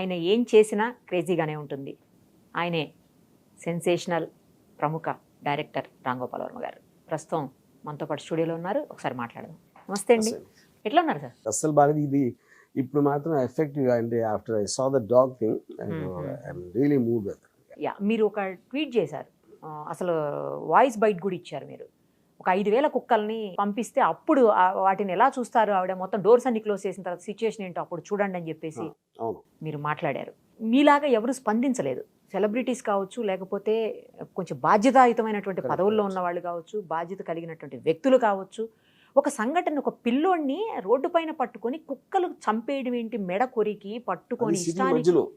ఆయన ఏం చేసినా క్రేజీగానే ఉంటుంది. ఆయనే సెన్సేషనల్ ప్రముఖ డైరెక్టర్ రాంగోపాల్ వర్మ గారు. ప్రస్తుతం మనతో పాటు స్టూడియోలో ఉన్నారు. ఒకసారి మాట్లాడదాం. నమస్తే అండి. ఎట్లా ఉన్నారు సార్? అస్సలు బాగా ఇది ఇప్పుడు మాత్రం ఎఫెక్టివ్గా అంటే after I saw the dog thing really move yeah మీరు ఒక ట్వీట్ చేశారు. అసలు వాయిస్ బైట్ కూడా ఇచ్చారు మీరు. ఒక ఐదు వేల కుక్కల్ని పంపిస్తే అప్పుడు వాటిని ఎలా చూస్తారు? ఆవిడ మొత్తం డోర్స్ అన్ని క్లోజ్ చేసిన తర్వాత సిచ్యువేషన్ ఏంటో అప్పుడు చూడండి అని చెప్పేసి మీరు మాట్లాడారు. మీలాగా ఎవరు స్పందించలేదు. సెలబ్రిటీస్ కావచ్చు లేకపోతే కొంచెం బాధ్యతాయుతమైనటువంటి పదవుల్లో. ఉన్న వాళ్ళు కావచ్చు బాధ్యత కలిగినటువంటి వ్యక్తులు కావచ్చు ఒక సంఘటన ఒక పిల్లోడిని రోడ్డు పైన పట్టుకొని కుక్కలు చంపేయడం ఏంటి మెడ కొరికి పట్టుకొని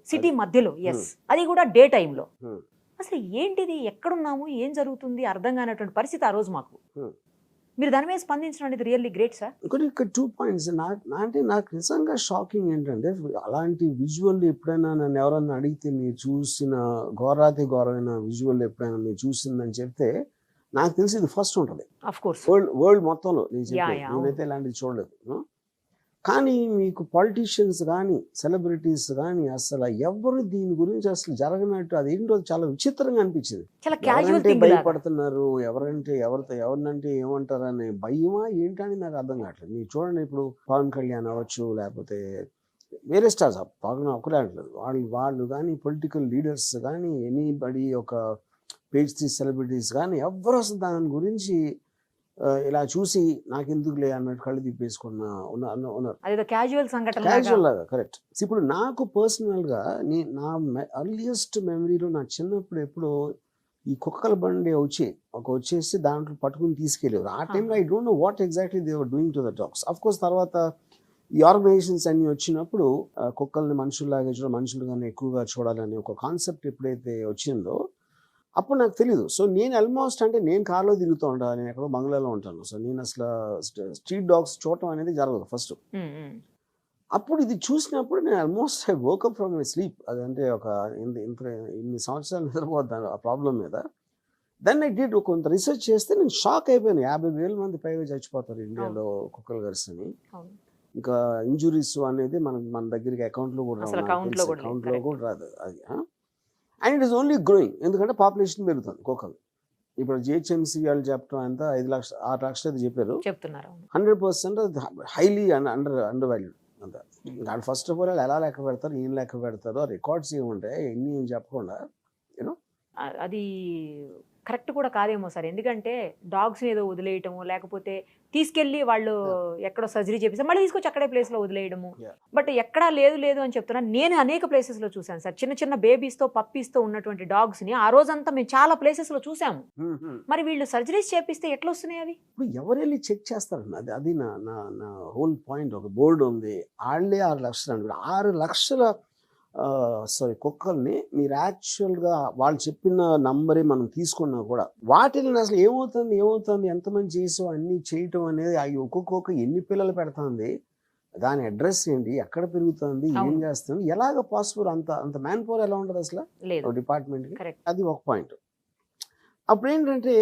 సిటీ మధ్యలో. ఎస్ అది. కూడా డే టైంలో. అసలు ఏంటిది? ఎక్కడున్నాము? ఏం జరుగుతుంది? అర్థం కానటువంటి పరిస్థితి ఆ రోజు మాకు. Hmm. మీరు దాని మీద స్పందించడం అనేది రియల్లీ గ్రేట్ సార్. ఇంకోటి ఇక్కడ టూ పాయింట్స్ నా- అంటే నాకు నిజంగా షాకింగ్ ఏంటంటే అలాంటి విజువల్ ఎప్పుడైనా నన్ను ఎవరన్నా అడిగితే మీరు చూసిన ఘోరాతి ఘోరమైన విజువల్ ఎప్పుడైనా మీరు చూసిందని చెప్తే నాకు తెలిసి ఇది ఫస్ట్ ఉంటుంది. వరల్డ్ వరల్డ్ మొత్తంలో నేను yeah, నేనైతే ఇలాంటిది చూడలేదు. No? కానీ మీకు పొలిటీషియన్స్ కానీ సెలబ్రిటీస్ కానీ అసలు ఎవరు దీని గురించి అసలు జరగనట్టు అది ఏంటో చాలా విచిత్రంగా అనిపించింది. ఎవరంటే భయపడుతున్నారు ఎవరంటే ఎవరితో ఎవరినంటే ఏమంటారు అనే భయమా ఏంటని నాకు అర్థం కావట్లేదు. మీరు చూడండి ఇప్పుడు పవన్ కళ్యాణ్ అవ్వచ్చు లేకపోతే వేరే స్టార్స్ పవన్ ఒకరే అంటలేదు వాళ్ళు వాళ్ళు కానీ పొలిటికల్ లీడర్స్ కానీ ఎనీబడి ఒక పేజ్ త్రీ సెలబ్రిటీస్ కానీ ఎవరు అసలు దాని గురించి ఇలా చూసి నాకెందుకులే అన్నట్టు కళ్ళు తిప్పేసుకున్న ఉన్న ఉన్న- ఉన్నారు. క్యాజువల్ సంఘటన క్యాజువల్ లాగా కరెక్ట్ ఇప్పుడు నాకు పర్సనల్గా నీ నా అర్లియస్ట్ మెమరీలో నా చిన్నప్పుడు ఎప్పుడో ఈ కుక్కల బండి వచ్చి ఒక వచ్చేసి దాంట్లో పట్టుకుని తీసుకెళ్ళేవారు. ఆ టైంలో I don't know what exactly they were doing to the dogs of course తర్వాత ఈ ఆర్గనైజేషన్స్ అన్ని వచ్చినప్పుడు కుక్కల్ని మనుషుల్లాగా చూడాలి మనుషులుగానే ఎక్కువగా చూడాలని ఒక కాన్సెప్ట్ ఎప్పుడైతే వచ్చిందో అప్పుడు నాకు తెలియదు సో నేను ఆల్మోస్ట్ అంటే నేను కార్లో తిరుగుతూ ఉంటాను నేను ఎక్కడో బంగ్లాలో ఉంటాను. సో నేను అసలు స్ట్రీట్ డాగ్స్ చూడటం అనేది జరగదు ఫస్ట్ అప్పుడు ఇది చూసినప్పుడు నేను almost I woke up from my sleep అదంటే ఒక ఇంత ఇన్ని సంవత్సరాలు నిద్రపోతాను ఆ ప్రాబ్లం మీద. దెన్ ఐ డిడ్ కొంత రీసెర్చ్ చేస్తే నేను షాక్ అయిపోయాను. యాభై వేల మంది పైగా చచ్చిపోతారు ఇండియాలో కుక్కలు అవును. ఇంకా ఇంజురీస్ అనేది మన మన దగ్గరికి అకౌంట్లో కూడా అకౌంట్లో. కూడా రాదు అది and it is only growing ఎందుకంటే పాపులేషన్ పెరుగుతుంది కుక్కలు ఇప్పుడు జిహెచ్ఎంసీ వాళ్ళు చెప్పడం ఎంత ఐదు లక్షలు ఆరు లక్షలు అది చెప్పారు. చెప్తున్నారు. Hundred percent highly under under valued అంత. దాని ఫస్ట్ ఆఫ్ ఆల్ వాళ్ళు ఎలా లెక్క పెడతారు ఏం లెక్క పెడతారు రికార్డ్స్ ఏముంటాయి ఎన్ని ఏం చెప్పకుండా అ- అది కరెక్ట్ కూడా కాదేమో సార్. ఎందుకంటే డాగ్స్ ఏదో వదిలేయటము లేకపోతే తీసుకెళ్ళి వాళ్ళు ఎక్కడో సర్జరీ చేపిస్తే మళ్ళీ తీసుకొచ్చి అక్కడే place లో వదిలేయడము. బట్ ఎక్కడా లేదు లేదు అని చెప్తున్నా నేను అనేక places లో చూశాను సార్. చిన్న చిన్న బేబీస్తో పప్పీస్తో ఉన్నటువంటి dogs ని ఆ రోజంతా మేము చాలా places లో చూసాము మరి వీళ్ళు సర్జరీస్ చేపిస్తే ఎట్లా వస్తున్నాయి అవి? ఇప్పుడు ఎవరు వెళ్ళి చెక్ చేస్తారండి? అది అది నా నా హోల్ పాయింట్ ఒక బోర్డు ఉంది. వాళ్ళే ఆరు లక్షలు ఆరు లక్షల సారీ కుక్కల్ని మీరు యాక్చువల్గా వాళ్ళు చెప్పిన నంబరే మనం తీసుకున్నా కూడా వాటిని అసలు ఏమవుతుంది ఏమవుతుంది ఎంతమంది చేసావు అన్ని చేయటం అనేది అవి ఒక్కొక్క ఎన్ని పిల్లలు పెడుతుంది దాని అడ్రస్ ఏంటి ఎక్కడ పెరుగుతుంది ఏం. చేస్తుంది ఎలాగ పాసిబుల్ అంత అంత మ్యాన్ పవర్ ఎలా ఉంటుంది అసలు? డిపార్ట్మెంట్కి కరెక్ట్ అది ఒక పాయింట్ అప్పుడు ఏంటంటే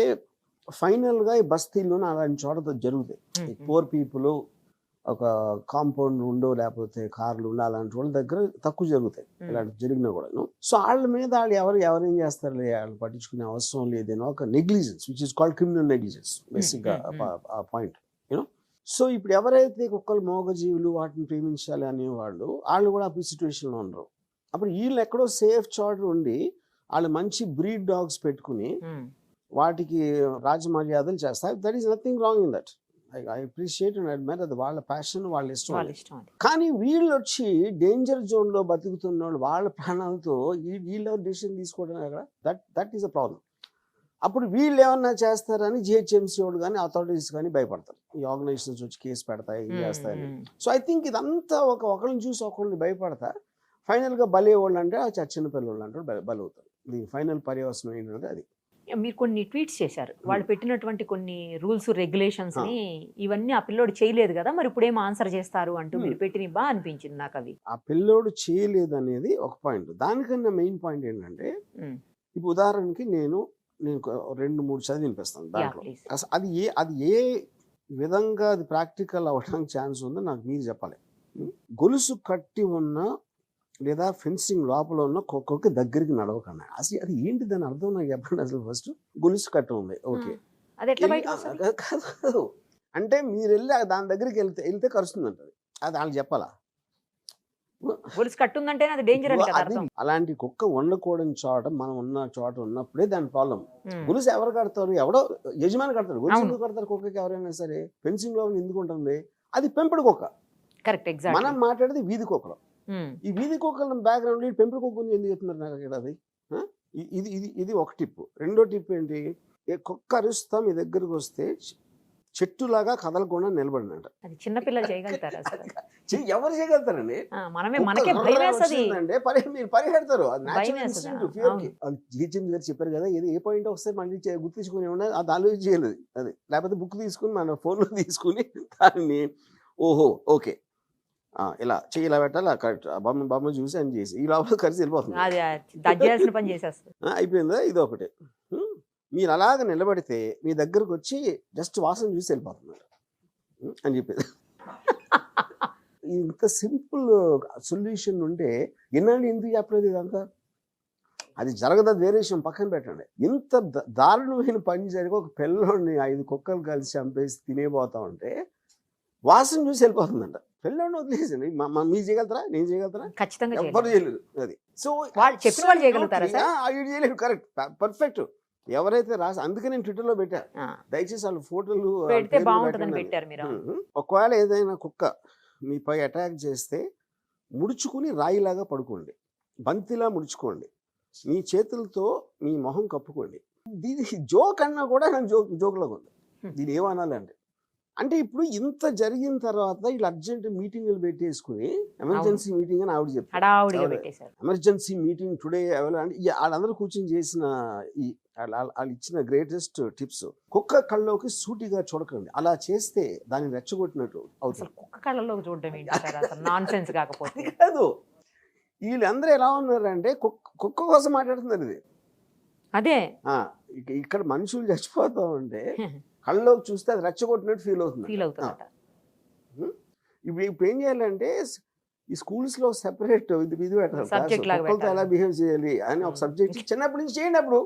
ఫైనల్గా ఈ బస్తీల్లోనే అలాంటి చోట జరుగుతాయి. పూర్ పీపుల్ ఒక కాంపౌండ్ ఉండో లేకపోతే కార్లు ఉండో అలాంటి వాళ్ళ దగ్గర తక్కువ జరుగుతాయి. ఇలాంటి జరిగినా కూడా సో వాళ్ళ మీద వాళ్ళు ఎవరు ఎవరేం చేస్తారు వాళ్ళు పట్టించుకునే అవసరం లేదేనో ఒక negligence which is called criminal negligence బేసిక్గా. ఆ పాయింట్ యూనో సో ఇప్పుడు ఎవరైతే కుక్కలు మోగజీవులు వాటిని ప్రేమించాలి అనేవాళ్ళు వాళ్ళు కూడా ఆ సిచ్యువేషన్లో ఉండరు. అప్పుడు వీళ్ళు ఎక్కడో సేఫ్ చోట ఉండి వాళ్ళు మంచి బ్రీడ్ డాగ్స్ పెట్టుకుని వాటికి రాజమర్యాదలు చేస్తారు. That is nothing wrong in that I appreciate and admire అది వాళ్ళ ప్యాషన్ వాళ్ళ ఇష్టం వాళ్ళ. ఇష్టం కానీ వీళ్ళు వచ్చి డేంజర్ జోన్లో బతుకుతున్న వాళ్ళు వాళ్ళ ప్రాణాలతో ఈ- వీళ్ళు డెసిషన్ తీసుకోవడం కదా that that is a problem అప్పుడు వీళ్ళు ఏమన్నా చేస్తారని జిహెచ్ఎంసీ వాళ్ళు కానీ అథారిటీస్ కానీ భయపడతారు. ఈ ఆర్గనైజేషన్స్ వచ్చి కేసు పెడతాయి ఇది చేస్తాయని. సో ఐ థింక్ ఇదంతా ఒక ఒకరిని చూసి ఒకరిని భయపడతా ఫైనల్గా బలి వాళ్ళు అంటే ఆ చిన్న పిల్లలు అంటారు బలి బలవుతారు. దీని ఫైనల్ పర్యవసనం ఏంటంటే అది. మీరు కొన్ని ట్వీట్స్ చేశారు. వాళ్ళు పెట్టినటువంటి కొన్ని రూల్స్ రెగ్యులేషన్స్ని ఇవన్నీ ఆ పిల్లోడు చేయలేదు కదా మరి ఇప్పుడేం ఆన్సర్ చేస్తారు అంటూ మీరు పెట్టిన బా అనిపించింది నాకు అవి. ఆ పిల్లోడు చేయలేదు అనేది ఒక పాయింట్. దానికన్నా మెయిన్ పాయింట్ ఏంటంటే. ఇప్పుడు ఉదాహరణకి నేను నేను రెండు మూడు చదివి వినిపిస్తాను దాంట్లో. అసలు అది ఏ అది ఏ విధంగా అది ప్రాక్టికల్ అవ్వడానికి ఛాన్స్ ఉందో నాకు మీరు చెప్పాలి. గొలుసు కట్టి ఉన్న లేదా ఫెన్సింగ్ లోపల ఉన్న కుక్కకి దగ్గరికి నడవకన్నా అసలు అది ఏంటి దాని అర్థం నాకు చెప్పండి అసలు ఫస్ట్ గొలుసు కట్ట ఉంది. ఓకే. కాదు. అంటే మీరు వెళ్ళి దాని దగ్గరికి వెళ్తే వెళ్తే కరుస్తుంది అంటది అది వాళ్ళు చెప్పాలా? గొలుసు అది డేంజర్ అలాంటి కుక్క ఉండకూడని చోట మనం ఉన్న చోట ఉన్నప్పుడే దాని ప్రాబ్లం. గొలుసు ఎవరు కడతారు? ఎవడో యజమాని కడతారు గొలుసు. ఎందుకు కడతారు కుక్కకి ఎవరైనా సరే? ఫెన్సింగ్లో ఎందుకు ఉంటుంది? అది పెంపుడు కుక్క. కరెక్ట్ ఎగ్జాక్ట్ మనం మాట్లాడేది వీధి కుక్కలు. ఈ వీధి కుక్కల బ్యాక్గ్రౌండ్ పెంపుడు కుక్క గురించి ఎందుకు చెప్తున్నారు నాకు ఇక్కడ అది? ఇది ఇది ఇది ఒక టిప్. రెండో టిప్ ఏంటి? కుక్క అరుస్తా మీ దగ్గరకు వస్తే చెట్టులాగా కదలకుండా నిలబడినట. అది చిన్న పిల్లలు చేయగలుగుతారు ఎవరు చేయగలుగుతారండి? మీరు పరిగెడతారు. జిహెచ్ఎం గారు చెప్పారు కదా ఏది ఏ పాయింట్ వస్తే మళ్ళీ గుర్తించుకుని ఉన్నది అది ఆలోచన చేయలేదు. అది. లేకపోతే బుక్ తీసుకుని మన ఫోన్లో తీసుకుని దాన్ని ఓహో ఓకే. ఇలా చెయ్యి ఇలా పెట్టాలి కరెక్ట్ బొమ్మ బొమ్మ చూసి అని చేసి ఈ లోపల కలిసి వెళ్ళిపోతుంది. పని చేసేస్తుంది. ఆ, అయిపోయిందా? ఇది ఒకటి. మీరు అలాగ నిలబడితే మీ దగ్గరకు వచ్చి జస్ట్ వాసన చూసి వెళ్ళిపోతున్నారు. అని చెప్పేది. ఇంత సింపుల్ సొల్యూషన్ ఉంటే ఎన్నాళ్ళు ఎందుకు చెప్పలేదు ఇదంతా? అది జరగదా వేరే విషయం. పక్కన పెట్టండి. ఇంత దారుణమైన పని జరిగి ఒక పిల్లోడిని ఐదు కుక్కలు కలిసి చంపేసి తినేపోతా ఉంటే వాసన చూసి వెళ్ళిపోతుందంట. మా మా- మీరు చేయగలుగుతారా? నేను చేయగలుగుతారా ఖచ్చితంగా ఎవ్వరు చేయలేదు. అది. సో వాళ్ళు చెప్పిన వాళ్ళు చేయగలుగుతారా చేయలేరు కరెక్ట్. పర్ఫెక్ట్. ఎవరైతే రాసి అందుకే నేను ట్విట్టర్లో పెట్టా. దయచేసి వాళ్ళ ఫోటోలు పెడితే బాగుంటుందని. పెట్టారు మీరు. ఒకవేళ ఏదైనా కుక్క మీపై అటాక్ చేస్తే ముడుచుకుని రాయిలాగా పడుకోండి. బంతిలా ముడుచుకోండి. మీ చేతులతో మీ మొహం కప్పుకోండి. దీని జోక్ అన్నా కూడా నాకు జోక్ జోక్లాగా ఉంది. దీని ఏమనాలి అంటే ఇప్పుడు ఇంత జరిగిన తర్వాత వీళ్ళు అర్జెంట్ మీటింగ్లు పెట్టేసుకుని ఎమర్జెన్సీ మీటింగ్ అని ఆవిడ చెప్పారు. ఎమర్జెన్సీ మీటింగ్ టుడే అంటే వాళ్ళందరూ కూర్చొని చేసిన ఈ వాళ్ళ- ఇచ్చిన గ్రేటెస్ట్ టిప్స్. కుక్క కళ్ళలోకి సూటిగా చూడకండి. అలా చేస్తే దాన్ని రెచ్చగొట్టినట్టు అవుతుంది. కుక్క కళ్ళలోకి చూడడం ఏంటి కాకపోతే. కాదు. వీళ్ళందరూ ఎలా ఉన్నారంటే కుక్క కుక్క కోసం మాట్లాడుతున్నారు ఇది. అదే. ఇక్కడ మనుషులు చచ్చిపోతా ఉంటే కళ్ళలోకి చూస్తే అది రెచ్చగొట్టినట్టు ఫీల్ అవుతుంది. ఫీల్ అవుతుందట ఇప్పుడు ఇప్పుడు ఏం చేయాలంటే ఈ స్కూల్స్లో సెపరేట్ ఇది ఇది పెట్టాలి ఎలా. బిహేవ్ చేయాలి అని ఒక. సబ్జెక్ట్ చిన్నప్పటి నుంచి చేయండి అప్పుడు.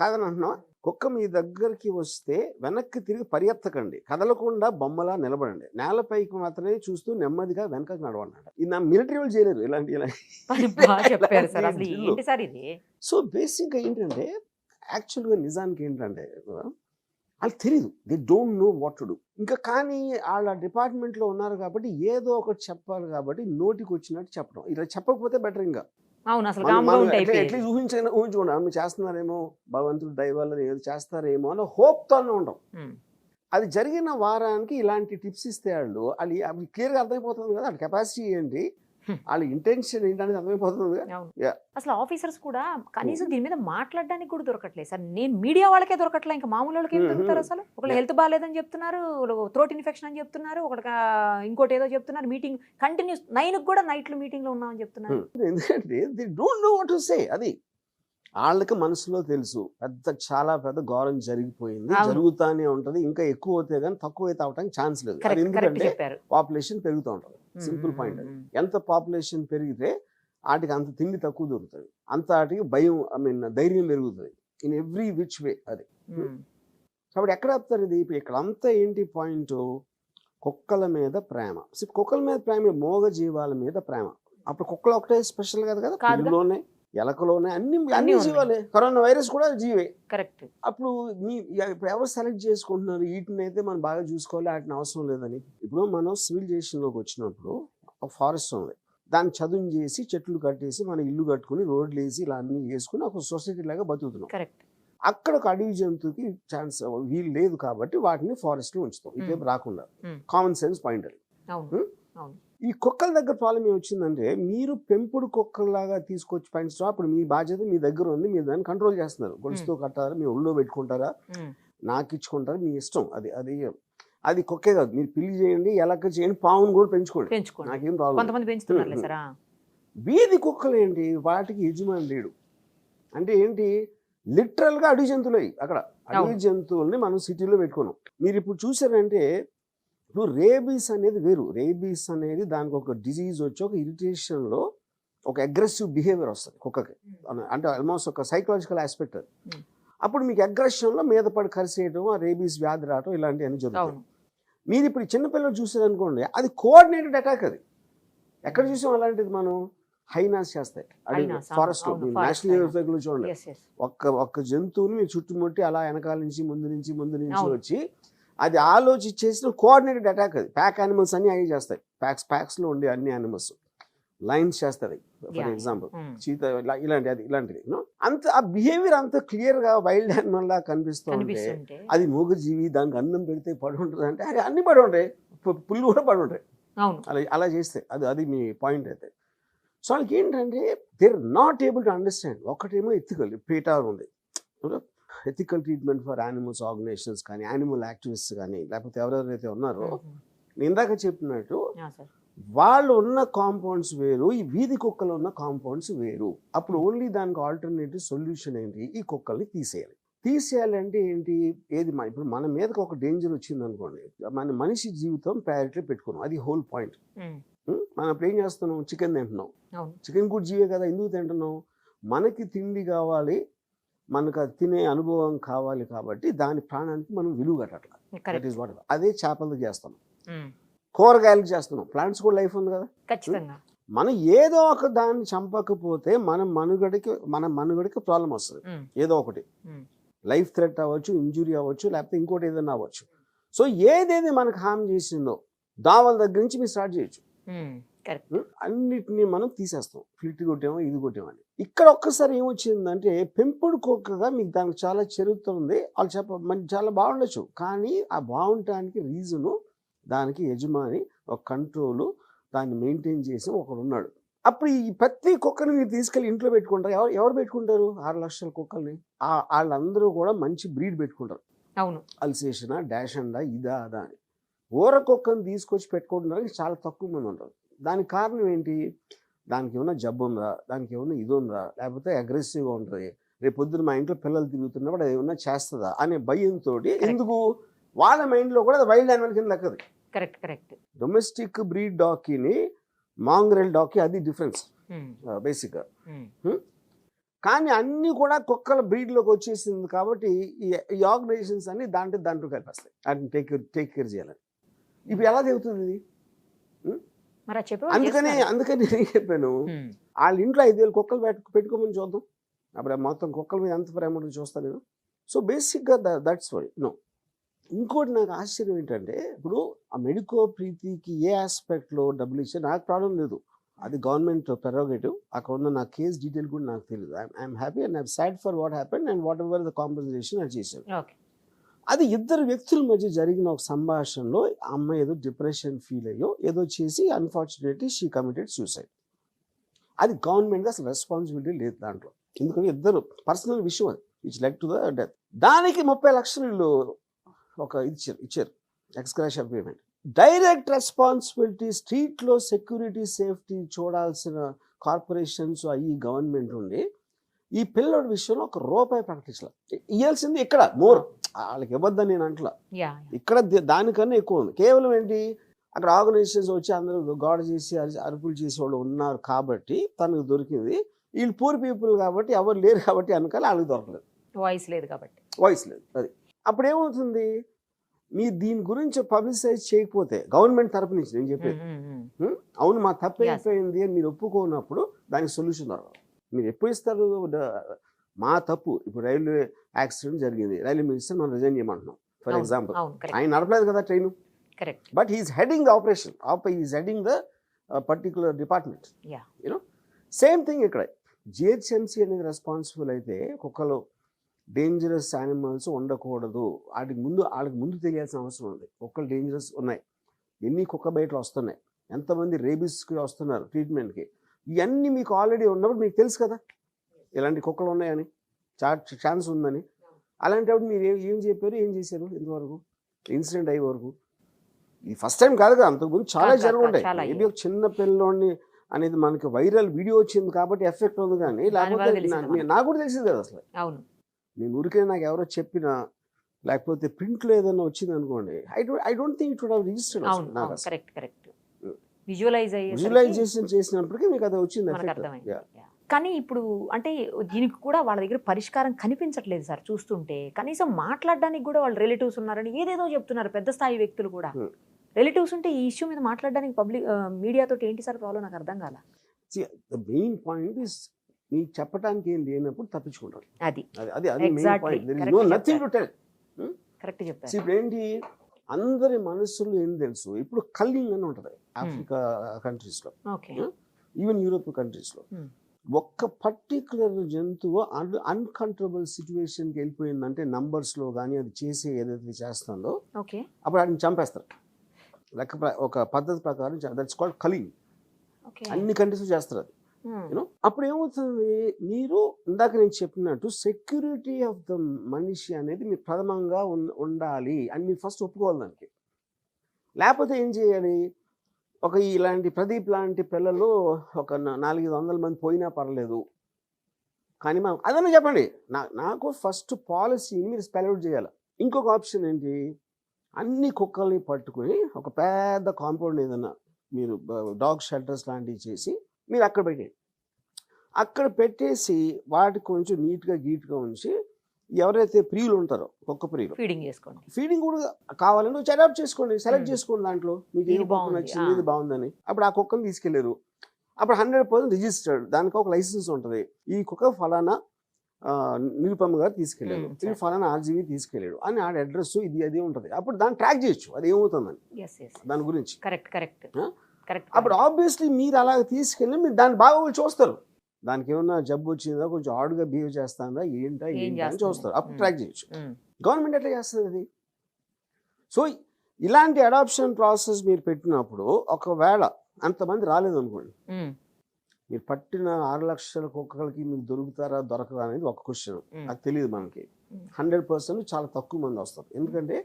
కాదని అంటున్నావా? కుక్క మీ దగ్గరికి వస్తే వెనక్కి తిరిగి పరిగెత్తకండి కదలకుండా బొమ్మలా నిలబడండి. నేలపైకి మాత్రమే చూస్తూ నెమ్మదిగా వెనకకి నడవన్నాడు ఇది నా మిలిటరీ వాళ్ళు చేయలేరు ఇలాంటి సో బేసిక్గా ఏంటంటే యాక్చువల్గా నిజానికి ఏంటంటే వాళ్ళకి తెలియదు they don't know what to do. ఇంకా కానీ వాళ్ళ డిపార్ట్మెంట్లో ఉన్నారు కాబట్టి ఏదో ఒకటి చెప్పాలి కాబట్టి నోటికి వచ్చినట్టు చెప్పడం. ఇలా చెప్పకపోతే బెటర్ ఇంకా. అవును అసలు ఎట్లీస్ట్ ఊహించుకోండి. ఆమె చేస్తున్నారేమో భగవంతుడు దైవాలను ఏదో చేస్తారేమో అని హోప్తోనే ఉంటాం అది జరిగిన వారానికి ఇలాంటి టిప్స్ ఇస్తే వాళ్ళు వాళ్ళు అవి క్లియర్గా అర్థమైపోతుంది కదా వాళ్ళ కెపాసిటీ ఏంటి. వాళ్ళ ఇంటెన్షన్ ఏంటనేది అర్థమైపోతుంది. అసలు ఆఫీసర్స్ కూడా కనీసం దీని మీద మాట్లాడడానికి కూడా దొరకట్లేదు. సార్ నేను మీడియా వాళ్ళకే దొరకట్లే ఇంకా మామూలు వాళ్ళకి ఏం Hmm, దొరుకుతారు hmm. అసలు? ఒకళ్ళు హెల్త్ బాగాలేదని చెప్తున్నారు థ్రోట్ ఇన్ఫెక్షన్ అని చెప్తున్నారు ఒకటి ఇంకోటి ఏదో చెప్తున్నారు మీటింగ్ కంటిన్యూస్ నైన్ కూడా నైట్లు మీటింగ్లో ఉన్నామని చెప్తున్నారు. Hmm. ఎందుకంటే they don't know what to say అది వాళ్ళకి మనసులో తెలుసు. పెద్ద చాలా పెద్ద ఘోరం జరిగిపోయింది. జరుగుతానే ఉంటది. ఇంకా ఎక్కువ అవుతే కానీ తక్కువ అయితే అవడానికి ఛాన్స్ లేదు. ఎందుకంటే పాపులేషన్ పెరుగుతూ ఉంటుంది. సింపుల్ పాయింట్ అది. ఎంత పాపులేషన్ పెరిగితే వాటికి అంత తిండి తక్కువ దొరుకుతుంది. అంత వాటికి భయం ఐ మీన్ ధైర్యం పెరుగుతుంది. ఇన్ ఎవ్రీ విచ్ వే అది. కాబట్టి ఎక్కడ ఆపుతారు ఇది? ఇప్పుడు ఇక్కడ అంతా ఏంటి పాయింట్? కుక్కల మీద ప్రేమ. కుక్కల మీద ప్రేమ మోగ జీవాల మీద ప్రేమ. అప్పుడు కుక్కలు ఒకటే స్పెషల్ కాదు కదా? కాదుగా. ఎలకలోనే అన్ని అన్ని. జీవాలే. కరోనా వైరస్ కూడా జీవే. కరెక్ట్. అప్పుడు మీ ఇప్పుడు ఎవరు సెలెక్ట్ చేసుకుంటున్నారు? వీటిని అయితే మనం బాగా చూసుకోవాలి వాటిని అవసరం లేదని. ఇప్పుడు మనం సివిలైజేషన్లోకి వచ్చినప్పుడు ఒక ఫారెస్ట్ ఉంది. దాన్ని చదును చేసి చెట్లు కట్టేసి మన ఇల్లు కట్టుకుని రోడ్లు వేసి ఇలా అన్ని వేసుకుని ఒక సొసైటీ లాగా బతుకుతున్నాం. కరెక్ట్. అక్కడ ఒక అడవి జంతువుకి ఛాన్స్ వీలు లేదు కాబట్టి వాటిని ఫారెస్ట్లో ఉంచుతాం. ఇటువైపు రాకుండా. కామన్ సెన్స్ పాయింట్ అది. ఈ కుక్కల దగ్గర ప్రాబ్లం ఏమొచ్చిందంటే మీరు పెంపుడు కుక్కల్లాగా తీసుకొచ్చి పెంచడం అప్పుడు మీ బాధ్యత మీ దగ్గర ఉంది మీరు దాన్ని కంట్రోల్ చేస్తున్నారు. గొలుసుతో కట్టారా మీ ఒళ్ళో పెట్టుకుంటారా. నాకు ఇచ్చుకుంటారా మీ ఇష్టం. అది అది అది కుక్కే కాదు. మీరు పిల్లి చేయండి ఎలక చేయండి పావును కూడా పెంచుకోండి. నాకేం ప్రాబ్లం వీధి కుక్కలు ఏంటి? వాటికి యజమాని లేడు. అంటే ఏంటి? లిటరల్గా అడవి జంతువులు అవి అక్కడ. అడవి. జంతువుల్ని మనం సిటీలో పెట్టుకున్నాం. మీరు ఇప్పుడు చూసారంటే ఇప్పుడు రేబీస్ అనేది వేరు. రేబీస్ అనేది దానికి ఒక డిజీజ్ వచ్చి ఒక ఇరిటేషన్లో ఒక అగ్రెసివ్ బిహేవియర్ వస్తుంది కుక్కకి. అంటే ఆల్మోస్ట్ ఒక సైకలాజికల్ ఆస్పెక్ట్ అది. అప్పుడు మీకు అగ్రెషన్లో మీద పడి కరిసేయడం రేబీస్ వ్యాధి రావడం ఇలాంటివన్నీ జరుగుతాయి. మీరు ఇప్పుడు చిన్నపిల్లలు చూసారనుకోండి అది కోఆర్డినేటెడ్ అటాక్ అది. ఎక్కడ చూసాం అలాంటిది మనం? హైనాస్ చేస్తాయి. ఫారెస్ట్ నేషనల్ చూడండి. ఒక్క ఒక్క జంతువుని మీరు చుట్టుముట్టి అలా వెనకాల నుంచి ముందు నుంచి ముందు నుంచి. వచ్చి అది ఆలోచించేసిన కోఆర్డినేటెడ్ అటాక్ అది. ప్యాక్ యానిమల్స్ అన్ని అవి చేస్తాయి. ప్యాక్స్ ప్యాక్స్లో ఉండే అన్ని యానిమల్స్. లైన్స్ చేస్తుంది ఫర్. ఎగ్జాంపుల్. చీత ఇలా- ఇలాంటి అది ఇలాంటిది? అంత ఆ బిహేవియర్ అంత క్లియర్గా వైల్డ్ యానిమల్ లా కనిపిస్తూ ఉంటే అది మూగజీవి దానికి అన్నం పెడితే పడి ఉంటుంది అంటే అది అన్ని పడి ఉంటాయి. పుల్లు కూడా పడి ఉంటాయి. అలా అలా చేస్తే అది అది మీ పాయింట్ అయితే. సో వాళ్ళకి ఏంటంటే they're not able to understand ఒకటేమో ఎథికల్ పీటార్ ఉంది ethical treatment for animals organisations కానీ యానిమల్ యాక్టివిస్ట్ కానీ లేకపోతే ఎవరెవరైతే ఉన్నారో నేను ఇందాక చెప్పినట్టు వాళ్ళు ఉన్న కాంపౌండ్స్ వేరు ఈ వీధి కుక్కలు ఉన్న కాంపౌండ్స్ వేరు. అప్పుడు ఓన్లీ దానికి ఆల్టర్నేటివ్ సొల్యూషన్ ఏంటి? ఈ కుక్కల్ని తీసేయాలి. తీసేయాలి అంటే ఏంటి? ఏది మన ఇప్పుడు మన మీదకి ఒక డేంజర్ వచ్చింది అనుకోండి మన మనిషి జీవితం ప్రయారిటీ పెట్టుకున్నాం. అది హోల్ పాయింట్ మనం ఇప్పుడు ఏం చేస్తున్నాం? చికెన్ తింటున్నాం. చికెన్ కూడా జీవే కదా ఎందుకు తింటున్నాం? మనకి తిండి కావాలి మనకు అది తినే అనుభవం కావాలి కాబట్టి దాని ప్రాణానికి మనం విలువ కట్టట్లా. దట్ కరెక్ట్ ఈస్ వాట్ అదే చేపలకి చేస్తున్నాం. కూరగాయలకు చేస్తున్నాం. ప్లాంట్స్ కూడా లైఫ్ ఉంది కదా? ఖచ్చితంగా. మనం ఏదో ఒక దాన్ని చంపకపోతే మన మనుగడికి మన మనుగడికి ప్రాబ్లం వస్తుంది. ఏదో ఒకటి. లైఫ్ థ్రెట్ అవ్వచ్చు ఇంజురీ అవ్వచ్చు లేకపోతే ఇంకోటి ఏదైనా అవ్వచ్చు. సో ఏదేది మనకు హామ్ చేసిందో దావల దగ్గర నుంచి మీరు స్టార్ట్ చేయొచ్చు? అన్నిటినీ మనం తీసేస్తాం. ఫిల్ట్ కొట్టామో ఇది కొట్టామని. ఇక్కడ ఒక్కసారి ఏమొచ్చిందంటే పెంపుడు కుక్కగా మీకు దానికి చాలా చరిత్ర ఉంది. వాళ్ళు చెప్ప మనకి చాలా బాగుండొచ్చు. కానీ ఆ బాగుండటానికి రీజను దానికి యజమాని ఒక కంట్రోలు దాన్ని మెయింటైన్ చేసి ఒకడు ఉన్నాడు. అప్పుడు ఈ ప్రతి కుక్కని మీరు తీసుకెళ్ళి ఇంట్లో పెట్టుకుంటారు? ఎవరు ఎవరు పెట్టుకుంటారు? ఆరు లక్షల కుక్కల్ని? ఆ- వాళ్ళందరూ కూడా మంచి బ్రీడ్ పెట్టుకుంటారు. అవును. అల్సేషనా డాష్ అండా ఇదా అదా అని. ఊర కుక్కను తీసుకొచ్చి పెట్టుకుంటున్నారు. చాలా తక్కువ మంది ఉంటారు. దానికి కారణం ఏంటి? దానికి ఏమైనా జబ్బు ఉందా? దానికి ఏమైనా ఇది ఉందా? లేకపోతే అగ్రెసివ్గా ఉంటుంది. రేపు పొద్దున మా ఇంట్లో పిల్లలు తిరుగుతున్నప్పుడు అది ఏమన్నా చేస్తుందా? అనే భయంతో ఎందుకు? వాళ్ళ మైండ్లో కూడా అది వైల్డ్ యానిమల్ కింద లెక్కది. Correct correct domestic breed doggy mongrel doggy అది డిఫరెన్స్ బేసిక్గా కానీ అన్నీ కూడా కుక్కల బ్రీడ్లోకి వచ్చేసింది కాబట్టి ఈ ఈ ఆర్గనైజేషన్స్ అన్ని దాంట్లో దాంట్లో కలిపేస్తాయి. వాటిని టేక్ కేర్ టేక్ కేర్ చేయాలని. ఇప్పుడు ఎలా తెగుతుంది ఇది? అందుకనే అందుకని నేను చెప్పాను? వాళ్ళ ఇంట్లో ఐదు వేలు కుక్కలు పెట్టు పెట్టుకోమని చూద్దాం. అప్పుడు మొత్తం కుక్కల మీద ఎంత ప్రేమ ఉంటుందో చూస్తాను నేను. సో బేసిక్గా దట్స్ వై నో ఇంకోటి నాకు ఆశ్చర్యం ఏంటంటే ఇప్పుడు ఆ మెడికో ప్రీతికి ఏ ఆస్పెక్ట్లో డబ్బులు ఇచ్చే నాకు ప్రాబ్లం లేదు. అది గవర్నమెంట్ పెరోగేటివ్ అక్కడ ఉన్న నా కేస్ డీటెయిల్ కూడా నాకు తెలియదు I'm happy and I'm sad for what happen and whatever the compensation అది చేశాను ఓకే అది ఇద్దరు వ్యక్తుల మధ్య జరిగిన ఒక సంభాషణలో అమ్మాయి ఏదో డిప్రెషన్ ఫీల్ అయ్యో ఏదో చేసి అన్ఫార్చునేట్లీ షీ కమిటెడ్ సూసైడ్ అది గవర్నమెంట్ అసలు రెస్పాన్సిబిలిటీ లేదు దాంట్లో. ఎందుకంటే ఇద్దరు పర్సనల్ విషయం అది. It's like to the death దానికి ముప్పై లక్షలు వీళ్ళు ఒక ఇచ్చారు ఇచ్చారు ex gratia payment direct responsibility స్ట్రీట్లో సెక్యూరిటీ సేఫ్టీ చూడాల్సిన కార్పొరేషన్స్ అయ్యి గవర్నమెంట్ ఉండి ఈ పిల్లడి విషయంలో ఒక రూపాయి ప్రకటించాలి ఇవ్వాల్సింది ఇక్కడ మోర్. వాళ్ళకి ఇవ్వద్దని నేను అంటలా. ఇక్కడ దానికన్నా ఎక్కువ ఉంది. కేవలం ఏంటి? అక్కడ ఆర్గనైజేషన్స్ వచ్చి అందరూ గోడ చేసి అరి- అరుపులు చేసే వాళ్ళు ఉన్నారు కాబట్టి తనకు దొరికింది. వీళ్ళు పూర్ పీపుల్ కాబట్టి ఎవరు లేరు కాబట్టి వెనకాల వాళ్ళకి దొరకలేదు. వాయిస్ లేదు కాబట్టి. వాయిస్ లేదు అది. అప్పుడు ఏమవుతుంది? మీ దీని గురించి పబ్లిసైజ్ చేయకపోతే గవర్నమెంట్ తరపు నుంచి నేను చెప్పేది? అవును మా తప్పు. అయిపోయింది అని మీరు ఒప్పుకోనప్పుడు దానికి సొల్యూషన్ దొరకదు. మీరు ఎప్పుడు ఇస్తారు? మా తప్పు. ఇప్పుడు రైల్వే యాక్సిడెంట్ జరిగింది. రైల్వే మినిస్టర్ మనం రిజైన్ చేయమంటున్నాం. ఫర్ ఎగ్జాంపుల్ ఆయన నడపలేదు కదా train. But he is heading the operation of is heading the particular department. You know same thing ఇక్కడ. జిహెచ్ఎంసీ అనేది రెస్పాన్సిబుల్ అయితే కుక్కలు డేంజరస్ యానిమల్స్ ఉండకూడదు. వాటికి ముందు వాళ్ళకి ముందు తెలియాల్సిన అవసరం ఉంది. కుక్కలు డేంజరస్ ఉన్నాయి. ఎన్ని కుక్క బయటలు వస్తున్నాయి? ఎంతమంది రేబీస్కి వస్తున్నారు ట్రీట్మెంట్కి ఇవన్నీ మీకు ఆల్రెడీ ఉన్నప్పుడు మీకు తెలుసు కదా? ఇలాంటి కుక్కలు ఉన్నాయని. ఛాన్స్ ఉందని. అలాంటప్పుడు మీరు ఏం ఏం చెప్పారు? ఏం చేశారు ఇంతవరకు? ఇన్సిడెంట్ అయ్యే వరకు? ఇది ఫస్ట్ టైం కాదు కదా అంతకుముందు చాలా జరుగుంటాయి మేబీ ఒక చిన్న పిల్లోడిని అనేది మనకి వైరల్ వీడియో వచ్చింది కాబట్టి ఎఫెక్ట్ ఉంది కానీ లేకపోతే. నాకు కూడా తెలిసింది కదా అసలు. అవును. నేను ఊరికే నాకు ఎవరో చెప్పినా లేకపోతే ప్రింట్లో ఏదైనా వచ్చింది అనుకోండి I don't I don't think it would registered అవును. కరెక్ట్ విజువలైజేషన్ చేసినప్పటికీ మీకు అది వచ్చింది. కానీ ఇప్పుడు అంటే దీనికి కూడా వాళ్ళ దగ్గర పరిష్కారం కనిపించట్లేదు సార్ చూస్తుంటే. కనీసం మాట్లాడడానికి కూడా వాళ్ళ రిలేటివ్స్ ఉన్నారని ఏదేదో చెప్తున్నారు పెద్ద స్థాయి వ్యక్తులు కూడా. రిలేటివ్స్ ఉంటే ఈ ఇష్యూ మీద మాట్లాడడానికి పబ్లిక్ మీడియా తోటి ఏంటి సార్ ప్రాబ్లం? నాకు అర్థం కాల. main point is మీకు చెప్పడానికి ఏం లేనప్పుడు తప్పించుకుంటారు. అది. అది అది main. Point. Is no nothing to tell correct చెప్పారు. ఇప్పుడు ఏంటి? అందరి మనసులో ఏం తెలుసు? ఇప్పుడు కల్లింగ్ అని ఉంటుంది ఆఫ్రికా కంట్రీస్లో ఓకే ఈవెన్ యూరోప్ కంట్రీస్లో. Hmm. ఒక్క పర్టికులర్ జంతువు అన్ అన్కంట్రోలబుల్ సిచ్యువేషన్కి వెళ్ళిపోయిందంటే numbers లో కానీ అది చేసే ఏదైతే చేస్తుందో ఓకే. అప్పుడు వాటిని చంపేస్తారు. లెక్క ఒక పద్ధతి ప్రకారం దట్స్ కాల్డ్ కలింగ్ అన్ని కంట్రీస్ చేస్తారు అది. యూనో అప్పుడు ఏమవుతుంది? మీరు ఇందాక నేను చెప్పినట్టు సెక్యూరిటీ ఆఫ్ ద మనిషి అనేది మీరు ప్రథమంగా ఉండాలి అని మీరు ఫస్ట్ ఒప్పుకోవాలి దానికి. లేకపోతే ఏం చేయాలి? ఒక ఇలాంటి ప్రదీప్ లాంటి పిల్లలు ఒక నాలుగైదు వందల మంది పోయినా పర్లేదు. కానీ మనం అదన్నా చెప్పండి. నా నాకు ఫస్ట్ పాలసీని మీరు స్పెల్ అవుట్ చేయాలి. ఇంకొక ఆప్షన్ ఏంటి? అన్ని కుక్కల్ని పట్టుకొని ఒక పెద్ద కాంపౌండ్ ఏదన్నా మీరు డాగ్ షెల్టర్స్ లాంటివి చేసి మీరు అక్కడ పెట్టేయండి. అక్కడ పెట్టేసి వాటి కొంచెం నీట్గా గీట్గా ఉంచి ఎవరైతే ప్రియులు ఉంటారో కుక్క ప్రియులు. ఫీడింగ్ చేసుకోండి. ఫీడింగ్ కూడా కావాలంటే వచ్చి అడాప్ట్ చేసుకోండి. Select Hmm. చేసుకోండి దాంట్లో. మీకు ఏ కుక్క బాగుంది, నచ్చింది ఆ. ఇది బాగుందని. అప్పుడు ఆ కుక్కను తీసుకెళ్ళారు అప్పుడు హండ్రెడ్ పర్సెంట్ రిజిస్టర్డ్ దానికి ఒక లైసెన్స్ ఉంటుంది. ఈ కుక్క ఫలానా ఆ, నిరుపమ్మ గారు తీసుకెళ్ళాడు Hmm, ఇది sir. ఫలానా ఆర్జీవి తీసుకెళ్ళాడు అని ఆడ అడ్రస్ ఇది అది ఉంటుంది. అప్పుడు దాన్ని ట్రాక్ చేయొచ్చు. అది ఏమవుతుందని? దాని గురించి. Correct correct? కరెక్ట్ అప్పుడు ఆబ్వియస్లీ మీరు అలా తీసుకెళ్ళి మీరు దాన్ని బాగా చూస్తారు. దానికి ఏమన్నా జబ్బు వచ్చిందా కొంచెం ఆడుగా బిహేవ్ చేస్తుందా? ఏంటా? ఏంటా? అని? చూస్తారు. అప్పుడు Hmm. ట్రాక్ చేయొచ్చు. గవర్నమెంట్ ఎట్లా చేస్తుంది అది? సో ఇలాంటి అడాప్షన్ ప్రాసెస్ మీరు పెట్టినప్పుడు ఒకవేళ అంతమంది రాలేదు అనుకోండి మీరు పట్టిన ఆరు లక్షల కుక్కలకి మీకు దొరుకుతారా? దొరకరా అనేది ఒక క్వశ్చన్. అది తెలియదు మనకి. హండ్రెడ్ పర్సెంట్ చాలా తక్కువ మంది వస్తారు. ఎందుకంటే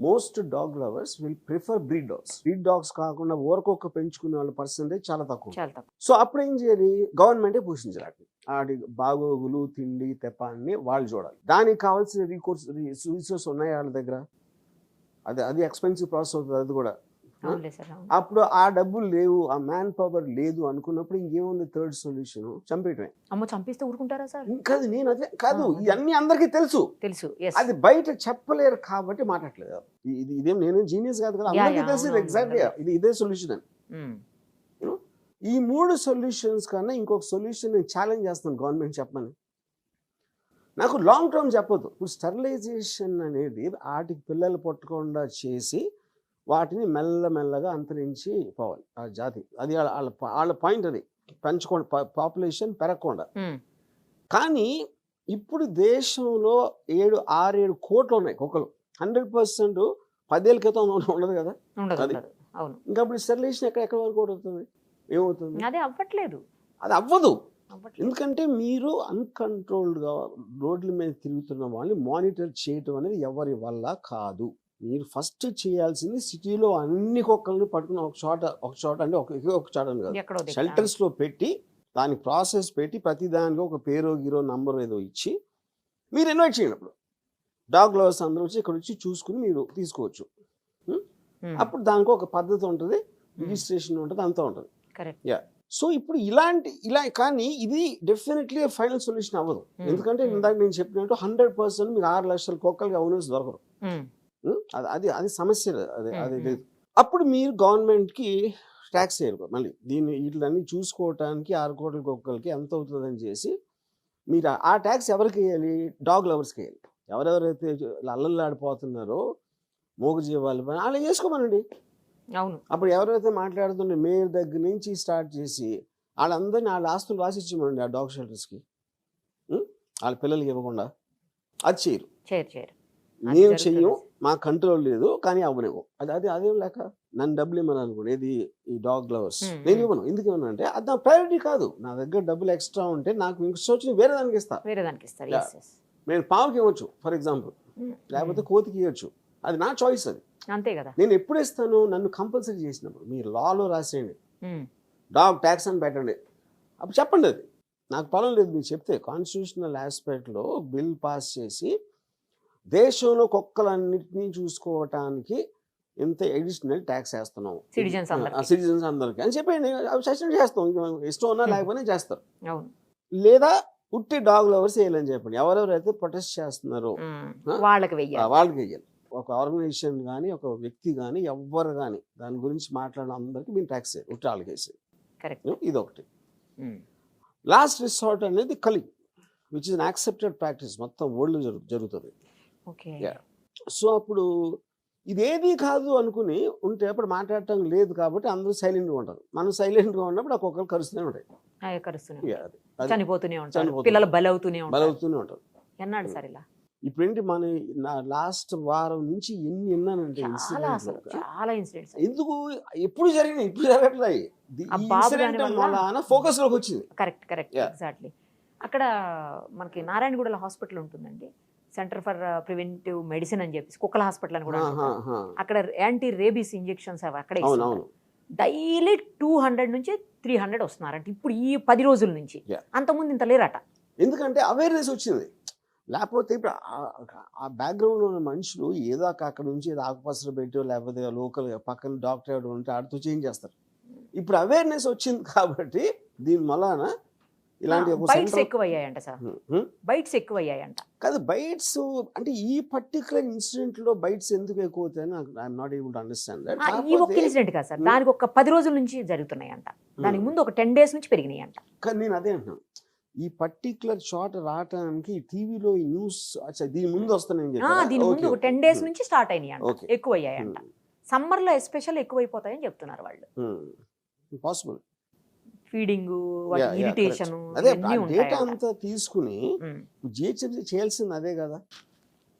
most dog lovers will prefer breed dogs breed dogs కాకుండా ఊరకొక్క పెంచుకునే వాళ్ళ పర్సెంటేజ్ చాలా తక్కువ సో అప్పుడు ఏం చేయాలి గవర్నమెంటే పోషించాలి వాటి బాగోగులు తిండి తెప్ప అన్ని వాళ్ళు చూడాలి. దానికి కావాల్సిన రీకోర్స్ రిసోర్స్ ఉన్నాయి వాళ్ళ దగ్గర? అది అది ఎక్స్పెన్సివ్ ప్రాసెస్ అవుతుంది అది కూడా. అప్పుడు ఆ డబ్బులు లేవు ఆ మ్యాన్ పవర్ లేదు అనుకున్నప్పుడు ఇంకేముంది థర్డ్ సొల్యూషన్? చంపేయటమే. అమ్మో చంపిస్తే ఊరుకుంటారా సార్? కాదు నేను అదే కాదు ఇవన్నీ అందరికీ తెలుసు. తెలుసు అది బయట చెప్పలేరు కాబట్టి మాట్లాడలేదు. ఇది ఇదేం నేను జీనియస్ కాదు కదా అందరికీ తెలుసు అవును. ఇది ఇదే సొల్యూషన్ అని. ఈ మూడు సొల్యూషన్స్ కన్నా ఇంకొక సొల్యూషన్ నేను ఛాలెంజ్ చేస్తాను గవర్నమెంట్ చెప్పమని. నాకు లాంగ్ టర్మ్ చెప్పొద్దు. ఇప్పుడు స్టెరిలైజేషన్ అనేది వాటికి పిల్లలు పుట్టకుండా చేసి వాటిని మెల్లమెల్లగా అంతరించి పోవాలి. ఆ జాతి. అది వాళ్ళ వాళ్ళ పాయింట్ అది. పెంచకుండా. పాపులేషన్ పెరగకుండా. కానీ ఇప్పుడు దేశంలో ఏడు ఆరేడు కోట్లు ఉన్నాయి కుక్కలు. హండ్రెడ్ పర్సెంట్ పదేళ్ళ క్రితం ఉండదు కదా? అది- ఇంకా అప్పుడు స్టెరిలైజేషన్ ఎక్కడ ఎక్కడ వరకు అవుతుంది? ఏమవుతుంది? అదే అవ్వట్లేదు. అది అవ్వదు. ఎందుకంటే మీరు అన్కంట్రోల్డ్గా రోడ్ల మీద తిరుగుతున్న వాళ్ళని మానిటర్ చేయటం అనేది ఎవరి వల్ల కాదు. మీరు ఫస్ట్ చేయాల్సింది సిటీలో అన్ని కుక్కల్ని పట్టుకుని ఒక చోట ఒక చోట అంటే ఒక ఒక చోట అని కాదు. ఎక్కడో దగ్గర. షెల్టర్స్లో పెట్టి దాని ప్రాసెస్ పెట్టి ప్రతి దానికి ఒక పేరో గిరో నంబర్ ఏదో ఇచ్చి మీరు ఇన్వైట్ చేయండి అప్పుడు డాగ్ లవర్స్ అందరూ వచ్చి ఇక్కడ వచ్చి చూసుకుని మీరు తీసుకోవచ్చు. అప్పుడు దానికి ఒక పద్ధతి ఉంటుంది రిజిస్ట్రేషన్ ఉంటుంది అంతా ఉంటుంది. కరెక్ట్. సో ఇప్పుడు ఇలాంటి ఇలా కానీ ఇది డెఫినెట్లీ ఫైనల్ సొల్యూషన్ అవ్వదు. ఎందుకంటే. ఇందాక నేను చెప్పినట్టు హండ్రెడ్ పర్సెంట్ మీకు ఆరు లక్షల కుక్కలకి ఓనర్స్ దొరకరు? అది అది సమస్య అది అది. లేదు. అప్పుడు మీరు గవర్నమెంట్కి ట్యాక్స్ చేయరు మళ్ళీ దీన్ని వీటిలన్నీ చూసుకోవటానికి ఆరు కోట్ల కుక్కలకి ఎంత అవుతుందని చేసి మీరు ఆ- ట్యాక్స్ ఎవరికి వేయాలి డాగ్ లవర్స్కి వేయాలి ఎవరెవరైతే అల్లల్లాడిపోతున్నారో మూగజీవాలు పైన అలా చేసుకోమనండి. అవును. అప్పుడు ఎవరైతే మాట్లాడుతుండే మేయర్ దగ్గర నుంచి స్టార్ట్ చేసి వాళ్ళందరినీ వాళ్ళ ఆస్తులు రాసిచ్చామండి ఆ డాగ్ షెల్టర్స్కి. వాళ్ళ పిల్లలకి ఇవ్వకుండా. అది చేయరు. చేయరు జరుగుతుంది. చెయ్యం. మా కంట్రోల్ లేదు కానీ అవ్వలేవు అది అది అదేం లేక నన్ను డబ్బులు ఇవ్వను అనుకోండి. ఇది ఈ డాగ్ లవర్స్. Hmm, నేను. ఇవ్వను. ఎందుకు ఇవ్వను అంటే అది నా ప్రయారిటీ కాదు. నా దగ్గర డబ్బులు ఎక్స్ట్రా ఉంటే నాకు ఇంకో వచ్చిన వేరే దానికి ఇస్తా. వేరే దానికి నేను పావుకి ఇవ్వచ్చు ఫర్ ఎగ్జాంపుల్. లేకపోతే కోతికి ఇవ్వచ్చు. అది నా చాయిస్ అది. అంతే కదా. నేను ఎప్పుడు ఇస్తాను? నన్ను కంపల్సరీ చేసినప్పుడు. మీరు లాలో రాసేయండి. డాగ్ ట్యాక్స్ అని పెట్టండి. అప్పుడు చెప్పండి అది. నాకు పొలం లేదు మీరు చెప్తే కాన్స్టిట్యూషనల్ ఆస్పెక్ట్లో బిల్ పాస్ చేసి దేశంలో కుక్కలన్నింటినీ చూసుకోవటానికి ఇంత అడిషనల్ ట్యాక్స్ వేస్తున్నాం. సిటిజన్స్ అందరికి. అని చెప్పండి అవి సస్టైన్ చేస్తాం. ఇష్టం ఉన్నా Hmm. లేకపోయినా చేస్తారు. లేదా ఉట్టి డాగ్ లవర్స్ వేయాలని చెప్పండి. ఎవరెవరైతే ప్రొటెస్ట్ చేస్తున్నారో. ఆ? వాళ్ళకి వెయ్యాలి. వాళ్ళకి వేయాలి ఒక ఆర్గనైజేషన్ కానీ ఒక వ్యక్తి కానీ ఎవ్వరు కానీ దాని గురించి మాట్లాడిన అందరికీ మీరు ట్యాక్స్ ఉట్టి వాళ్ళకి వేసి కరెక్ట్ ఇది ఒకటి లాస్ట్ రిసార్ట్ అనేది కలి which is an accepted practice మొత్తం వరల్డ్ జరుగు జరుగుతుంది. సో అప్పుడు ఇదేది కాదు అనుకుని ఉంటే అప్పుడు మాట్లాడటం లేదు కాబట్టి అందరూ సైలెంట్గా ఉంటారు. మనం సైలెంట్గా ఉన్నప్పుడు ఒక్కొక్కరు కరుస్తూనే ఉంటాయి. చనిపోతూనే ఉంటారు. చనిపోతూనే పిల్లలు బలవుతూనే ఉంటారు. బలవుతూనే ఉంటారు. ఎన్నాడు సార్ ఇలా? ఇప్పుడేంటి మన నా లాస్ట్ వారం నుంచి ఎన్ని విన్నానంటే చాలా ఇన్సిడెంట్స్. ఎందుకు? ఎప్పుడు జరిగినాయి? ఇప్పుడు జరగట్లేదు. ఇన్సిడెంట్ వల్ల ఫోకస్లోకి వచ్చింది. Correct correct. ఎగ్జాక్ట్లీ. అక్కడ మనకి నారాయణగూడలో హాస్పిటల్ ఉంటుందండి. సెంటర్ ఫర్ ప్రివెంటివ్ మెడిసిన్ అని చెప్పేసి కుక్కల హాస్పిటల్ అని కూడా. అక్కడ యాంటీ రేబీస్ ఇంజెక్షన్స్ అవి అక్కడే డైలీ టూ హండ్రెడ్ నుంచి త్రీ హండ్రెడ్ వస్తున్నారంట. ఇప్పుడు ఈ పది రోజుల నుంచి. అంతకుముందు ఇంత లేరట. ఎందుకంటే అవేర్నెస్ వచ్చింది. లేకపోతే ఇప్పుడు ఆ- ఆ బ్యాక్గ్రౌండ్ ఉన్న మనుషులు ఏదో అక్కడ నుంచి ఏదో ఆకుపసరు పెట్టో లేకపోతే లోకల్ పక్కన డాక్టర్ ఎవరు ఉంటే ఆడితో చేంజ్ చేస్తారు. ఇప్పుడు అవేర్నెస్ వచ్చింది కాబట్టి దీని వలన ఇలాంటి బైట్స్ ఎక్కువ అయ్యాయంట సార్. బైట్స్ ఎక్కువ అయ్యాయంట కాదు బైట్స్ అంటే ఈ పర్టికులర్ ఇన్సిడెంట్లో బైట్స్ ఎందుకు ఎక్కువ అవుతాయని I'm not able to understand ఈ ఒక్క ఇన్సిడెంట్ కాదు సార్. దానికి ఒక పది రోజుల నుంచి జరుగుతున్నాయంట. దానికి ముందు ఒక టెన్ డేస్ నుంచి పెరిగినాయంట. కానీ నేను అదే అంటున్నాను ఈ పర్టికులర్ షాట్ రావటానికి టీవీలో ఈ న్యూస్ దీని ముందు వస్తానని దీని ముందు ఒక టెన్ డేస్ నుంచి స్టార్ట్ అయినాయంట. ఎక్కువ అయ్యాయంట సమ్మర్లో ఎస్పెషల్ ఎక్కువైపోతాయని చెప్తున్నారు వాళ్ళు. పాసిబుల్. ఫీడింగ్ ఇరిటేషన్ అదే డేటా అంతా తీసుకుని జిహెచ్ఎంసీ చేయాల్సింది అదే కదా.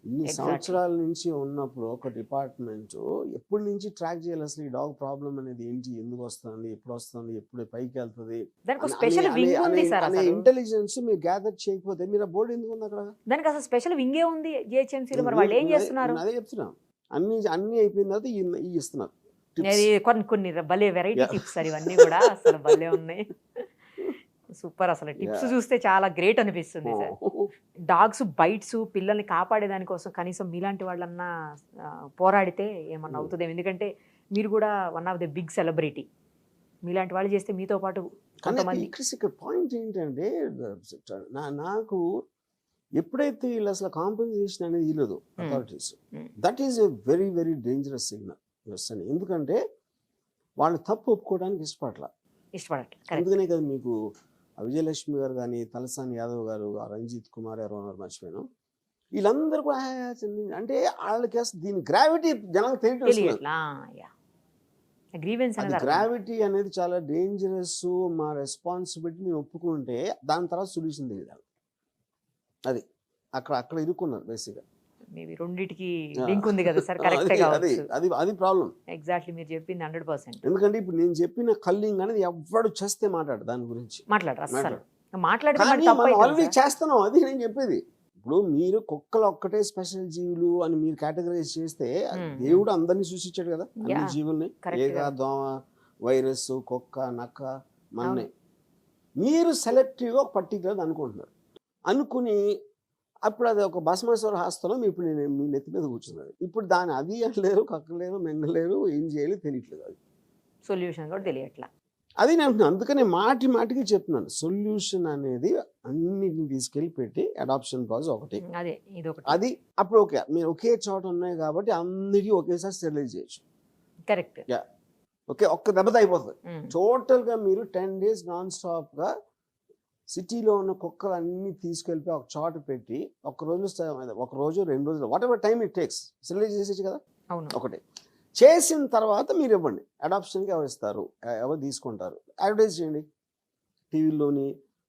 ఇన్ని. సంవత్సరాల నుంచి ఉన్నప్పుడు ఒక డిపార్ట్మెంట్ ఎప్పటి నుంచి ట్రాక్ చేయాలి అసలు ఈ డాగ్ ప్రాబ్లం అనేది? ఏంటి? ఎందుకు వస్తుంది? ఎప్పుడు వస్తుంది? ఎప్పుడు పైకి వెళ్తుంది? అనే ఇంటెలిజెన్స్ మీరు గ్యాదర్ చేయకపోతే మీరు ఆ బోర్డు ఎందుకు ఉంది అక్కడ? దానికి అసలు స్పెషల్ వింగే ఉంది జిహెచ్ఎంసీలో మరి వాళ్ళు ఏం చేస్తున్నారు? నేను అదే చెప్తున్నా. అన్ని అన్ని అయిపోయిన తర్వాత ఇస్తున్నారు. అది కొన్ని కొన్ని భలే వెరైటీ. టిప్స్ సార్ ఇవన్నీ కూడా అసలు భలే ఉన్నాయి సూపర్ అసలు టిప్స్. చూస్తే చాలా గ్రేట్ అనిపిస్తుంది సార్ Oh. డాగ్స్ బైట్స్ పిల్లల్ని కాపాడే దానికోసం కనీసం మీలాంటి వాళ్ళన్నా పోరాడితే ఏమన్నా Hmm. అవుతుంది ఎందుకంటే మీరు కూడా one of the big celebrity మీలాంటి వాళ్ళు చేస్తే మీతో పాటు కొంతమంది ఇక్కడ పాయింట్ ఏంటంటే నాకు ఎప్పుడైతే వీళ్ళు అసలు కాంపెన్సేషన్ అనేది ఇవ్వలేదు. Authorities. That is a very very dangerous signal అని ఎందుకంటే వాళ్ళు తప్పు ఒప్పుకోవడానికి ఇష్టపడల ఇష్టపడట్లేదు అందుకనే కదా మీకు విజయలక్ష్మి గారు కానీ తలసాని యాదవ్ గారు రంజిత్ కుమార్ ఎవరు ఉన్నారు మర్చిపోయాను. వీళ్ళందరూ కూడా అంటే వాళ్ళకి అసలు దీని గ్రావిటీ జనాలకు అర్థం. గ్రావిటీ అనేది చాలా డేంజరస్ మా రెస్పాన్సిబిలిటీ ఒప్పుకుంటే దాని తర్వాత సొల్యూషన్ తెలియదు అది అక్కడ అక్కడ ఇరుక్కున్నారు బేసిక్గా మేబీ రెండిటికి. లింక్ ఉంది కదా సార్ కరెక్టే అది అది అది ప్రాబ్లం. ఎగ్జాక్ట్లీ మీరు చెప్పింది హండ్రెడ్ పర్సెంట్. ఎందుకంటే ఇప్పుడు నేను చెప్పిన కల్లింగ్ అనేది ఎవడు చేస్తే మాట్లాడు దాని గురించి. మాట్లాడరు అసలు ఆల్రెడీ. చేస్తున్నాం అది నేను చెప్పేది. ఇప్పుడు మీరు కుక్కలు ఒక్కటే స్పెషల్ జీవులు అని మీరు కేటగరైజ్ చేస్తే. దేవుడు అందరినీ సృష్టించాడు కదా అన్ని. జీవుల్ని. ఏగ. దోమ వైరస్ కుక్క నక్క మన్నే. మీరు సెలెక్టివ్గా ఒక పర్టికులర్ అనుకుంటున్నారు. అనుకుని అప్పుడు అది ఒక భస్మేశ్వర హాస్తంలో ఇప్పుడు నేను మీ నెత్తి మీద కూర్చున్నాను. ఇప్పుడు దాని అది అనలేరు కక్కలేరు మెంగలేరు ఏం చేయాలి తెలియట్లేదు అది. సొల్యూషన్ కూడా తెలియట్లా. అది నేను అందుకనే మాటి మాటికి చెప్తున్నాను. సొల్యూషన్ అనేది అన్నిటిని తీసుకెళ్ళి పెట్టి అడాప్షన్ ప్రాసెస్ ఒకటి. అదే ఇది ఒకటి అది అప్పుడు ఓకే. మీరు ఒకే చోట ఉన్నాయి కాబట్టి అందరికీ ఒకేసారి స్టెరిలైజ్ చేయొచ్చు. కరెక్ట్ ఓకే ఒక్క దెబ్బతో అయిపోతుంది టోటల్గా మీరు టెన్ డేస్ నాన్ స్టాప్గా సిటీలో ఉన్న కుక్కలు అన్ని తీసుకెళ్ళిపోయి ఒక చోట పెట్టి ఒక రోజు ఒక రోజు రెండు రోజులు whatever time it takes sterilise చేసేసి కదా ఒకటి. చేసిన తర్వాత మీరు ఇవ్వండి. అడాప్షన్కి ఎవరు ఇస్తారు? ఎవరు తీసుకుంటారు? అడ్వర్టైజ్ చేయండి. టీవీలోని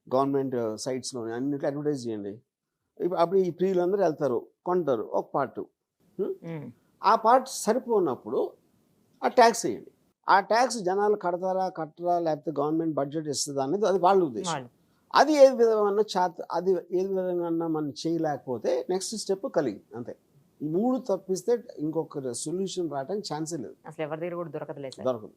గవర్నమెంట్ సైట్స్లోని అన్నిట్లో అడ్వర్టైజ్ చేయండి. ఇప్పుడు అప్పుడు ఈ ప్రియులందరూ వెళ్తారు కొంటారు ఒక పార్ట్. ఆ పార్ట్ సరిపోనప్పుడు ఆ ట్యాక్స్ వేయండి. ఆ ట్యాక్స్ జనాలు కడతారా కట్టరా లేకపోతే గవర్నమెంట్ బడ్జెట్ ఇస్తుందా అనేది అది వాళ్ళ ఉద్దేశం. అది ఏ విధమైన చేత అది ఏ విధంగా మనం చేయలేకపోతే నెక్స్ట్ స్టెప్ కలిగి అంతే. ఈ మూడు తప్పిస్తే ఇంకొక సొల్యూషన్ రావడానికి ఛాన్సే లేదు. అసలు ఎవరి దగ్గర కూడా దొరకదులే సార్. దొరకదు.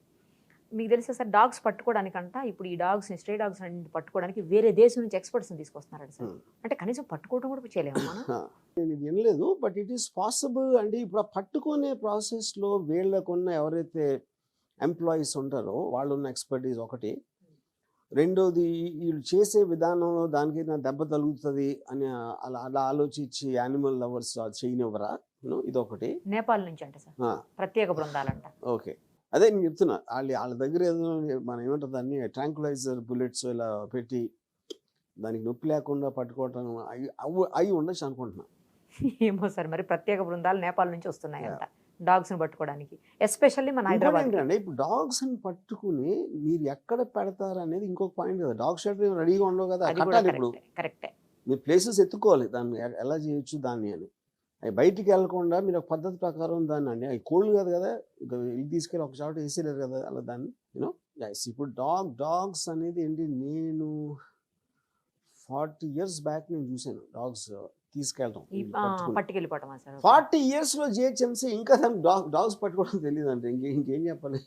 మీకు తెలుసా సార్ డాగ్స్ పట్టుకోవడానికంట ఇప్పుడు ఈ డాగ్స్ స్ట్రే డాగ్స్ పట్టుకోవడానికి వేరే దేశం నుంచి ఎక్స్పర్ట్స్ని తీసుకొస్తున్నారట సార్. Hmm. అంటే కనీసం పట్టుకోవడం కూడా చేయలేము నేను ఇది వినలేదు బట్ ఇట్ ఈస్ పాసిబుల్ అంటే ఇప్పుడు పట్టుకునే ప్రాసెస్లో వీళ్ళకున్న ఎవరైతే ఎంప్లాయీస్ ఉంటారో వాళ్ళు ఉన్న ఎక్స్పర్టీస్ ఒకటి రెండోది వీళ్ళు చేసే విధానంలో దానికి నా దెబ్బ తగులుతుంది అని అలా అలా ఆలోచించి యానిమల్ లవర్స్ చేయనివ్వరా? ఇదొకటి. నేపాల్ నుంచి అంట సార్. ప్రత్యేక బృందాలంట. ఓకే. అదే నేను చెప్తున్నా వాళ్ళ వాళ్ళ దగ్గర ఏదో మనం ఏమంటుంది దాన్ని ట్రాంకులైజర్ బుల్లెట్స్ ఇలా పెట్టి దానికి నొప్పి లేకుండా పట్టుకోవటం అవి అవి ఉండొచ్చు అనుకుంటున్నా. ఏమో సార్ మరి ప్రత్యేక బృందాలు నేపాల్ నుంచి వస్తున్నాయంట. డాగ్స్ని పట్టుకోవడానికి ఎస్పెషల్లీ మన హైదరాబాద్ ఇప్పుడు డాగ్స్ని పట్టుకుని మీరు ఎక్కడ పెడతారు అనేది ఇంకొక పాయింట్ కదా. డాగ్ షెల్టర్ రెడీగా ఉండవు కదా. కట్టాలి ఇప్పుడు. కరెక్టే. మీరు ప్లేసెస్ ఎత్తుకోవాలి దాన్ని ఎలా చేయొచ్చు దాన్ని అని. అవి బయటికి వెళ్ళకుండా మీరు ఒక పద్ధతి ప్రకారం దాన్ని అండి. అవి కోల్డ్ కాదు కదా. ఇది తీసుకెళ్ళి ఒక చోట వేసేలేరు కదా. అలా దాన్ని యూనో ఇప్పుడు డాగ్ డాగ్స్ అనేది ఏంటి? నేను ఫార్టీ ఇయర్స్ బ్యాక్ నేను చూశాను డాగ్స్ తీసుకెళ్ళడం సార్ ఫార్టీ ఇయర్స్లో జిహెచ్ఎంసీ ఇంకా దానికి డాగ్ డాగ్స్ పట్టుకోవడం తెలియదు అంటే ఇంకే చెప్పాలి?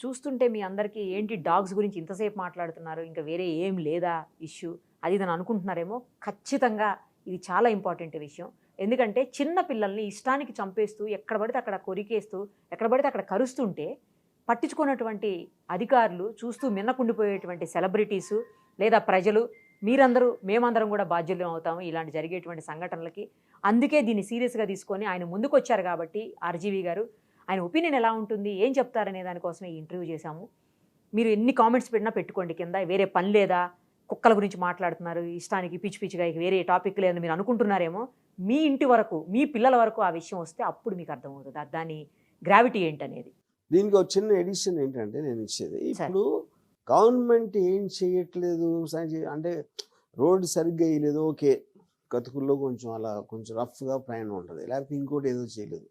చూస్తుంటే మీ అందరికీ ఏంటి డాగ్స్ గురించి ఇంతసేపు మాట్లాడుతున్నారు? ఇంకా వేరే ఏం లేదా ఇష్యూ? అది ఇదని అనుకుంటున్నారేమో? ఖచ్చితంగా ఇది చాలా ఇంపార్టెంట్ విషయం. ఎందుకంటే చిన్న పిల్లల్ని ఇష్టానికి చంపేస్తూ ఎక్కడ పడితే అక్కడ కొరికేస్తూ ఎక్కడ పడితే అక్కడ కరుస్తుంటే పట్టించుకున్నటువంటి అధికారులు చూస్తూ మిన్నకుండిపోయేటువంటి సెలబ్రిటీసు లేదా ప్రజలు మీరందరూ మేమందరం కూడా బాధ్యులం అవుతాము ఇలాంటి జరిగేటువంటి సంఘటనలకి. అందుకే దీన్ని సీరియస్గా తీసుకొని ఆయన ముందుకు వచ్చారు కాబట్టి ఆర్జీవి గారు. ఆయన ఒపీనియన్ ఎలా ఉంటుంది ఏం చెప్తారనే దానికోసం ఈ ఇంటర్వ్యూ చేశాము. మీరు ఎన్ని కామెంట్స్ పెట్టినా పెట్టుకోండి కింద. వేరే పని లేదా కుక్కల గురించి మాట్లాడుతున్నారు ఇష్టానికి పిచ్చి పిచ్చిగా ఇక వేరే టాపిక్ లేదని మీరు అనుకుంటున్నారేమో మీ ఇంటి వరకు మీ పిల్లల వరకు ఆ విషయం వస్తే అప్పుడు మీకు అర్థమవుతుంది. దాని గ్రావిటీ ఏంటనేది. దీనికి ఒక చిన్న ఎడిషన్ ఏంటంటే నేను ఇచ్చేది. ఇప్పుడు గవర్నమెంట్ ఏం చేయట్లేదు అంటే రోడ్డు సరిగ్గా వేయలేదు ఓకే కతుకుల్లో కొంచెం అలా కొంచెం రఫ్గా ప్రయాణం ఉంటుంది లేకపోతే ఇంకోటి ఏదో చేయలేదు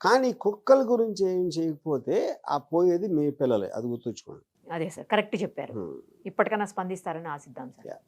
కానీ కుక్కల గురించి ఏం చేయకపోతే ఆ పోయేది మీ పిల్లలే అది గుర్తుంచుకోండి అదే సార్ కరెక్ట్ చెప్పారు. ఇప్పటికైనా స్పందిస్తారని ఆశిద్దాం సార్.